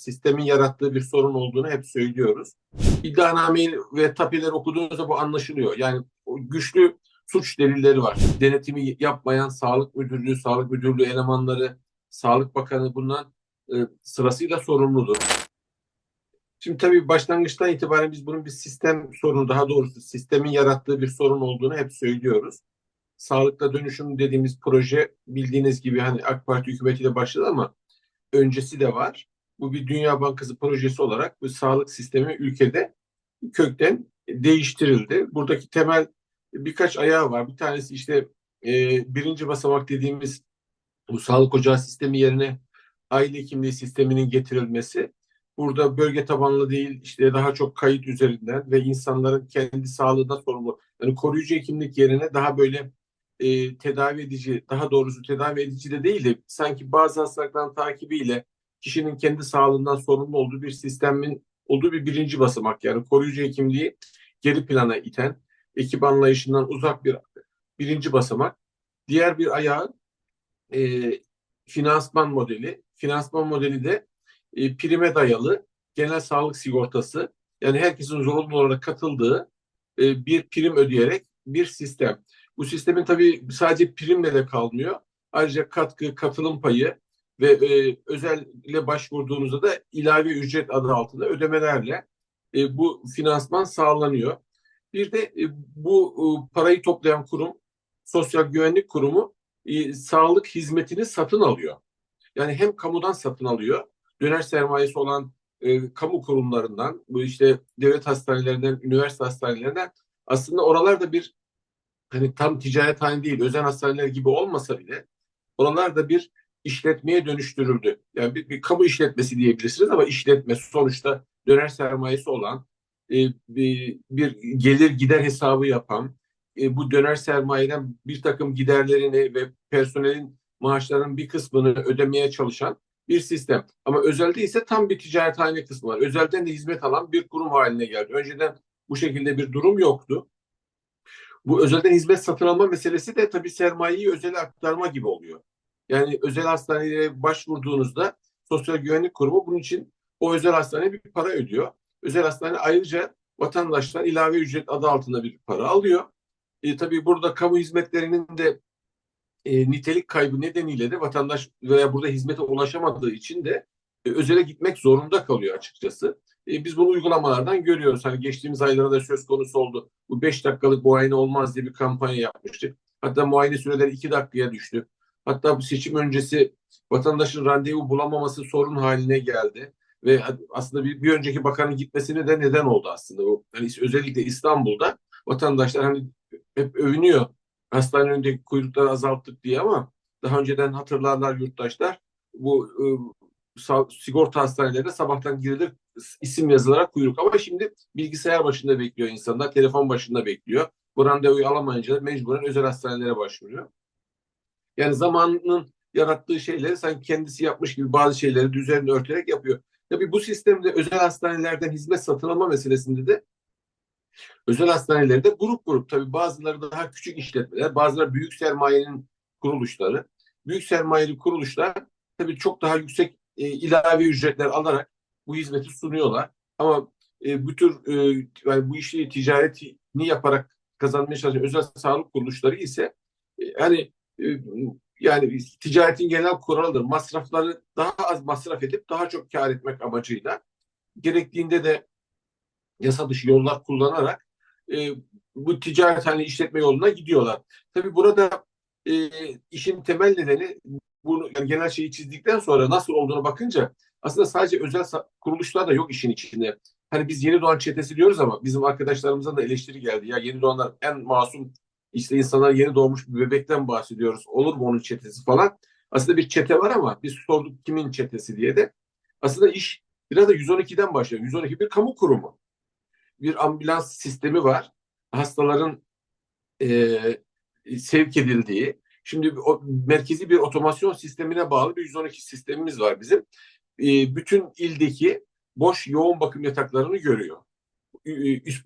sistemin yarattığı bir sorun olduğunu hep söylüyoruz. İddianameyi ve tapeleri okuduğunuzda bu anlaşılıyor. Yani güçlü suç delilleri var. Denetimi yapmayan sağlık müdürlüğü, sağlık müdürlüğü elemanları, sağlık bakanı bundan e, sırasıyla sorumludur. Şimdi tabii başlangıçtan itibaren biz bunun bir sistem sorunu, daha doğrusu sistemin yarattığı bir sorun olduğunu hep söylüyoruz. Sağlıkla dönüşüm dediğimiz proje bildiğiniz gibi hani AK Parti hükümetiyle başladı ama öncesi de var. Bu bir Dünya Bankası projesi olarak bu sağlık sistemi ülkede kökten değiştirildi. Buradaki temel birkaç ayağı var. Bir tanesi işte e, birinci basamak dediğimiz bu sağlık ocağı sistemi yerine aile hekimliği sisteminin getirilmesi. Burada bölge tabanlı değil işte daha çok kayıt üzerinden ve insanların kendi sağlığına sorumlu. Yani koruyucu hekimlik yerine daha böyle e, tedavi edici, daha doğrusu tedavi edici de değil de sanki bazı hastalıkların takibiyle kişinin kendi sağlığından sorumlu olduğu bir sistemin olduğu bir birinci basamak. Yani koruyucu hekimliği geri plana iten, ekip anlayışından uzak bir birinci basamak. Diğer bir ayağı e, finansman modeli. Finansman modeli de e, prime dayalı genel sağlık sigortası. Yani herkesin zorunlu olarak katıldığı e, bir prim ödeyerek bir sistem. Bu sistemin tabii sadece primle de kalmıyor. Ayrıca katkı, katılım payı ve e, özelle başvurduğunuzda da ilave ücret adı altında ödemelerle e, bu finansman sağlanıyor. Bir de e, bu e, parayı toplayan kurum, Sosyal Güvenlik Kurumu e, sağlık hizmetini satın alıyor. Yani hem kamudan satın alıyor, döner sermayesi olan e, kamu kurumlarından, bu işte devlet hastanelerinden, üniversite hastanelerinden aslında oralarda bir hani tam ticaret hali değil, özel hastaneler gibi olmasa bile oralar da bir işletmeye dönüştürüldü. Yani bir, bir kamu işletmesi diyebilirsiniz ama işletme sonuçta döner sermayesi olan e, bir, bir gelir gider hesabı yapan e, bu döner sermayeden bir takım giderlerini ve personelin maaşlarının bir kısmını ödemeye çalışan bir sistem. Ama özelde ise tam bir ticaret haline kısmı var. Özelden de hizmet alan bir kurum haline geldi. Önceden bu şekilde bir durum yoktu. Bu özelden hizmet satın alma meselesi de tabii sermayeyi özele aktarma gibi oluyor. Yani özel hastaneye başvurduğunuzda Sosyal Güvenlik Kurumu bunun için o özel hastaneye bir para ödüyor. Özel hastane ayrıca vatandaşlar ilave ücret adı altında bir para alıyor. E, tabii burada kamu hizmetlerinin de e, nitelik kaybı nedeniyle de vatandaş veya burada hizmete ulaşamadığı için de e, özele gitmek zorunda kalıyor açıkçası. E, biz bunu uygulamalardan görüyoruz. Hani geçtiğimiz aylarda da söz konusu oldu. Bu 5 dakikalık muayene olmaz diye bir kampanya yapmıştık. Hatta muayene süreleri 2 dakikaya düştü. Hatta bu seçim öncesi vatandaşın randevu bulamaması sorun haline geldi. Ve aslında bir, bir önceki bakanın gitmesine de neden oldu aslında. Bu, hani özellikle İstanbul'da vatandaşlar hani hep övünüyor hastane önündeki kuyrukları azalttık diye ama daha önceden hatırlarlar yurttaşlar bu e, sigorta hastanelerinde sabahtan girilir isim yazılarak kuyruk ama şimdi bilgisayar başında bekliyor insanlar telefon başında bekliyor bu randevuyu alamayınca mecburen özel hastanelere başvuruyor yani zamanının yarattığı şeyleri sanki kendisi yapmış gibi bazı şeyleri düzenli örterek yapıyor. Tabii bu sistemde özel hastanelerden hizmet satın alma meselesinde de özel hastanelerde grup grup tabii bazıları daha küçük işletmeler, bazıları büyük sermayenin kuruluşları. Büyük sermayeli kuruluşlar tabii çok daha yüksek e, ilave ücretler alarak bu hizmeti sunuyorlar. Ama e, bu tür e, yani bu işi ticaretini yaparak kazanmaya çalışan özel sağlık kuruluşları ise e, e, yani ticaretin genel kuralıdır. Masrafları daha az masraf edip daha çok kar etmek amacıyla gerektiğinde de yasa dışı yollar kullanarak e, bu ticaret hani işletme yoluna gidiyorlar. Tabii burada e, işin temel nedeni bunu yani genel şeyi çizdikten sonra nasıl olduğunu bakınca aslında sadece özel kuruluşlar da yok işin içinde. Hani biz yeni doğan çetesi diyoruz ama bizim arkadaşlarımızdan da eleştiri geldi. Ya yeni doğanlar en masum işte insanlar yeni doğmuş bir bebekten bahsediyoruz. Olur mu onun çetesi falan. Aslında bir çete var ama biz sorduk kimin çetesi diye de. Aslında iş biraz da 112'den başlıyor. 112 bir kamu kurumu. Bir ambulans sistemi var. Hastaların e, sevk edildiği. Şimdi o, merkezi bir otomasyon sistemine bağlı bir 112 sistemimiz var bizim. E, bütün ildeki boş yoğun bakım yataklarını görüyor. E,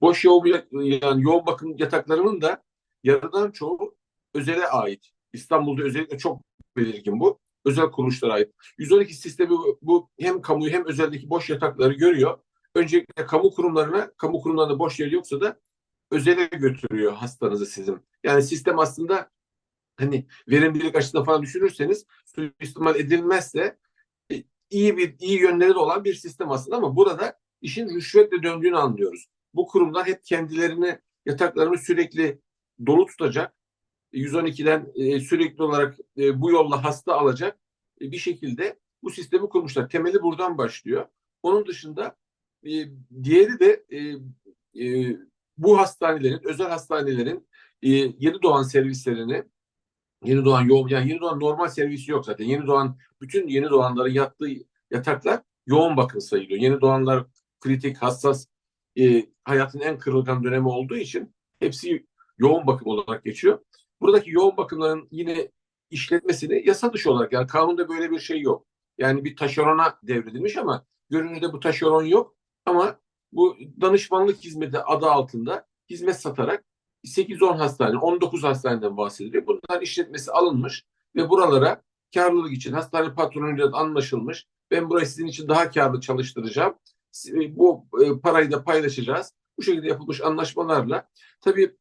boş yoğun yani yoğun bakım yataklarının da yarıdan çoğu özele ait. İstanbul'da özellikle çok belirgin bu. özel kuruluşlara ait. 112 sistemi bu, hem kamuyu hem özeldeki boş yatakları görüyor. Öncelikle kamu kurumlarına, kamu kurumlarında boş yer yoksa da özele götürüyor hastanızı sizin. Yani sistem aslında hani verimlilik açısından falan düşünürseniz suistimal edilmezse e, iyi bir iyi yönleri de olan bir sistem aslında ama burada işin rüşvetle döndüğünü anlıyoruz. Bu kurumlar hep kendilerini yataklarını sürekli dolu tutacak. 112'den e, sürekli olarak e, bu yolla hasta alacak e, bir şekilde bu sistemi kurmuşlar. Temeli buradan başlıyor. Onun dışında e, diğeri de e, e, bu hastanelerin, özel hastanelerin e, yeni doğan servislerini Yeni doğan yoğun, yani yeni doğan normal servisi yok zaten. Yeni doğan, bütün yeni doğanların yattığı yataklar yoğun bakım sayılıyor. Yeni doğanlar kritik, hassas, e, hayatın en kırılgan dönemi olduğu için hepsi yoğun bakım olarak geçiyor. Buradaki yoğun bakımların yine işletmesini yasa dışı olarak yani kanunda böyle bir şey yok. Yani bir taşerona devredilmiş ama görünürde bu taşeron yok. Ama bu danışmanlık hizmeti adı altında hizmet satarak 8-10 hastane, 19 hastaneden bahsediliyor. Bunların işletmesi alınmış ve buralara karlılık için hastane patronuyla anlaşılmış. Ben burayı sizin için daha karlı çalıştıracağım. Bu e, parayı da paylaşacağız. Bu şekilde yapılmış anlaşmalarla tabii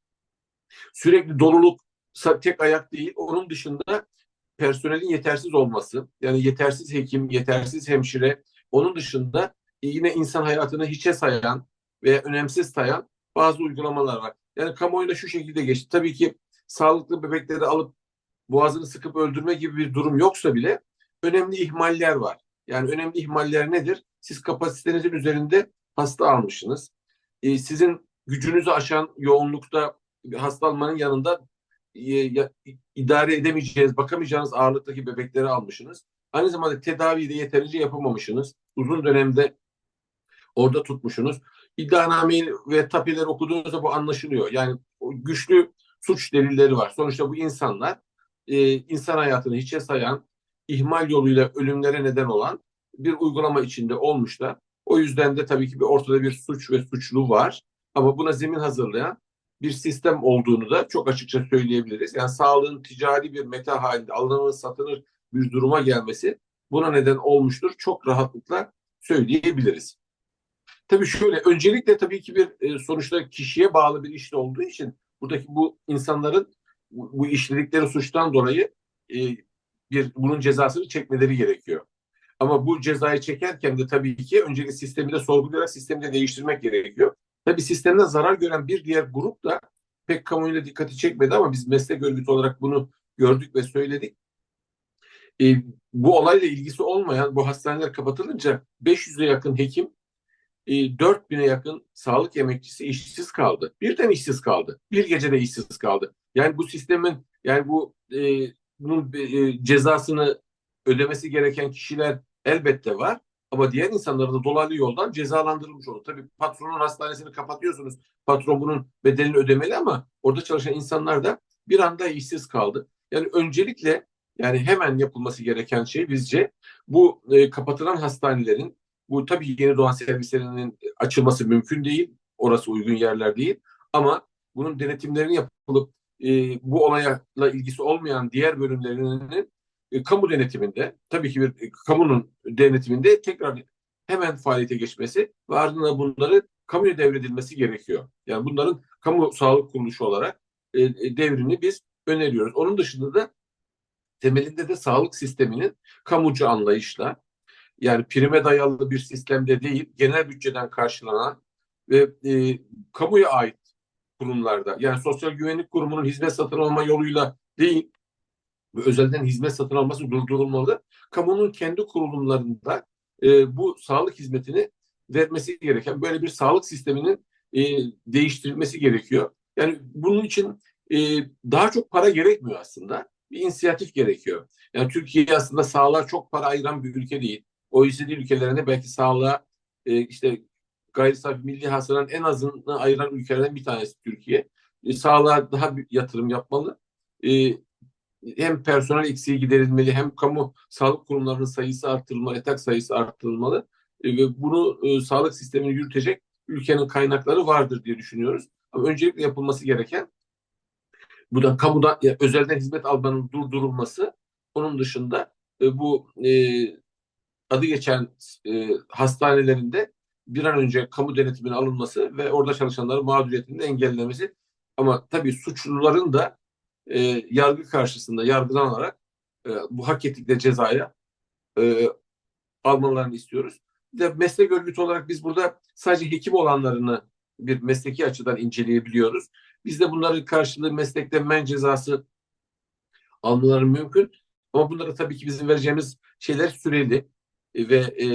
sürekli doluluk tek ayak değil. Onun dışında personelin yetersiz olması, yani yetersiz hekim, yetersiz hemşire, onun dışında yine insan hayatını hiçe sayan ve önemsiz sayan bazı uygulamalar var. Yani kamuoyuna şu şekilde geçti. Tabii ki sağlıklı bebekleri alıp boğazını sıkıp öldürme gibi bir durum yoksa bile önemli ihmaller var. Yani önemli ihmaller nedir? Siz kapasitenizin üzerinde hasta almışsınız. Ee, sizin gücünüzü aşan yoğunlukta hasta almanın yanında e, idare edemeyeceğiniz, bakamayacağınız ağırlıktaki bebekleri almışsınız. Aynı zamanda tedaviyi de yeterince yapamamışsınız. Uzun dönemde orada tutmuşsunuz iddianameyi ve tapeleri okuduğunuzda bu anlaşılıyor. Yani güçlü suç delilleri var. Sonuçta bu insanlar e, insan hayatını hiçe sayan, ihmal yoluyla ölümlere neden olan bir uygulama içinde olmuşlar. O yüzden de tabii ki bir ortada bir suç ve suçlu var. Ama buna zemin hazırlayan bir sistem olduğunu da çok açıkça söyleyebiliriz. Yani sağlığın ticari bir meta halinde alınır satılır bir duruma gelmesi buna neden olmuştur. Çok rahatlıkla söyleyebiliriz. Tabii şöyle öncelikle tabii ki bir e, sonuçta kişiye bağlı bir işte olduğu için buradaki bu insanların bu işledikleri suçtan dolayı e, bir bunun cezasını çekmeleri gerekiyor. Ama bu cezayı çekerken de tabii ki öncelikle sistemi de sorgulayarak sistemi de değiştirmek gerekiyor. Tabii sistemde zarar gören bir diğer grup da pek kamuoyuna dikkati çekmedi ama biz meslek örgütü olarak bunu gördük ve söyledik. E, bu olayla ilgisi olmayan bu hastaneler kapatılınca 500'e yakın hekim e, 4000'e yakın sağlık emekçisi işsiz kaldı. Birden işsiz kaldı. Bir gecede işsiz kaldı. Yani bu sistemin yani bu e, bunun e, cezasını ödemesi gereken kişiler elbette var. Ama diğer insanları da dolaylı yoldan cezalandırılmış olur. Tabii patronun hastanesini kapatıyorsunuz. Patron bunun bedelini ödemeli ama orada çalışan insanlar da bir anda işsiz kaldı. Yani öncelikle yani hemen yapılması gereken şey bizce bu e, kapatılan hastanelerin bu tabii yeni doğan servislerinin açılması mümkün değil. Orası uygun yerler değil. Ama bunun denetimlerinin yapılıp e, bu olayla ilgisi olmayan diğer bölümlerinin e, kamu denetiminde tabii ki bir e, kamunun denetiminde tekrar hemen faaliyete geçmesi ve ardından bunları kamuya devredilmesi gerekiyor. Yani bunların kamu sağlık kuruluşu olarak e, e devrini biz öneriyoruz. Onun dışında da temelinde de sağlık sisteminin kamucu anlayışla yani prime dayalı bir sistemde değil, genel bütçeden karşılanan ve e, kamuya ait kurumlarda yani Sosyal Güvenlik Kurumu'nun hizmet satın alma yoluyla değil ve özelden hizmet satın alması durdurulmalı. Kamunun kendi kurulumlarında e, bu sağlık hizmetini vermesi gereken böyle bir sağlık sisteminin e, değiştirilmesi gerekiyor. Yani bunun için e, daha çok para gerekmiyor aslında. Bir inisiyatif gerekiyor. Yani Türkiye aslında sağlığa çok para ayıran bir ülke değil. OECD ülkelerinde belki sağlığa e, işte gayri safi milli hasılanın en azını ayıran ülkelerden bir tanesi Türkiye. E, sağlığa daha bir yatırım yapmalı. E, hem personel eksiği giderilmeli hem kamu sağlık kurumlarının sayısı arttırılmalı, yatak sayısı arttırılmalı e, ve bunu e, sağlık sistemini yürütecek ülkenin kaynakları vardır diye düşünüyoruz. Ama öncelikle yapılması gereken bu da kamuda ya, özelden hizmet almanın durdurulması. Onun dışında e, bu e, adı geçen e, hastanelerinde bir an önce kamu denetimine alınması ve orada çalışanların mağduriyetinin engellemesi. Ama tabii suçluların da e, yargı karşısında yargılanarak e, bu hak ettikleri cezaya e, almalarını istiyoruz. Bir de meslek örgütü olarak biz burada sadece hekim olanlarını bir mesleki açıdan inceleyebiliyoruz. Biz de bunların karşılığı meslekte men cezası almaları mümkün. Ama bunlara tabii ki bizim vereceğimiz şeyler süreli ve e,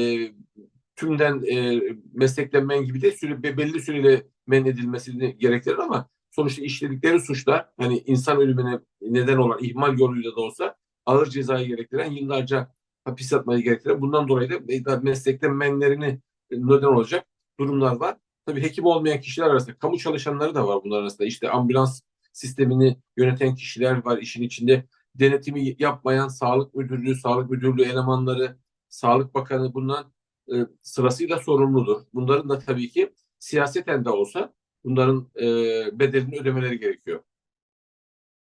tümden e, meslekten gibi de süre, be- belli süreyle men edilmesini gerektirir ama sonuçta işledikleri suçlar hani insan ölümüne neden olan ihmal yoluyla da olsa ağır cezayı gerektiren yıllarca hapis yatmayı gerektiren bundan dolayı da meslekten menlerini e, neden olacak durumlar var. Tabii hekim olmayan kişiler arasında kamu çalışanları da var bunlar arasında. İşte ambulans sistemini yöneten kişiler var işin içinde. Denetimi yapmayan sağlık müdürlüğü, sağlık müdürlüğü elemanları, sağlık bakanı bundan e, sırasıyla sorumludur. Bunların da tabii ki siyaseten de olsa bunların e, bedelini ödemeleri gerekiyor.